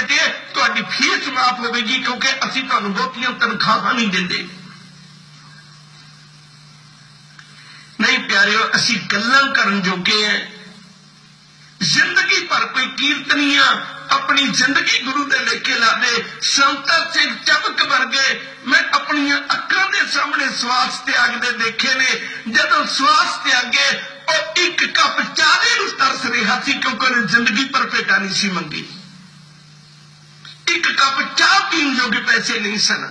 ਹੋਵੇ ਤੇ ਤੁਹਾਡੀ ਫੀਸ ਮਾਫ ਹੋਵੇਗੀ ਕਿਉਂਕਿ ਅਸੀਂ ਤੁਹਾਨੂੰ ਬਹੁਤੀਆਂ ਤਨਖਾਹਾਂ ਨਹੀਂ ਦਿੰਦੇ। ਨਹੀਂ ਪਿਆਰਿਓ, ਅਸੀਂ ਗੱਲਾਂ ਕਰਨ ਜੋਗੇ ਐ ਜ਼ਿੰਦਗੀ ਭਰ ਕੋਈ ਕੀਰਤਨੀਆ ਆਪਣੀ ਜ਼ਿੰਦਗੀ ਗੁਰੂ ਦੇ ਲੇਖੇ ਲਾਵੇ। ਸੰਤਾ ਸਿੰਘ ਚਮਕ ਵਰਗੇ। ਮੈਂ ਆਪਣੀਆਂ ਅੱਖਾਂ ਦੇ ਸਾਹਮਣੇ ਸਵਾਸ ਤਿਆਗਦੇ ਦੇਖੇ ਨੇ। ਜਦੋਂ ਸਵਾਸ ਤਿਆਗੇ, ਉਹ ਇੱਕ ਕੱਪ ਚਾਹ ਦੇ ਨੂੰ ਤਰਸ ਰਿਹਾ ਸੀ ਕਿਉਂਕਿ ਉਹਨੇ ਜ਼ਿੰਦਗੀ ਭਰ ਭੇਟਾ ਨਹੀਂ ਸੀ ਮੰਗੀ। ਇੱਕ ਕੱਪ ਚਾਹ ਪੀਣ ਜੋਗੇ ਪੈਸੇ ਨਹੀਂ ਸਨ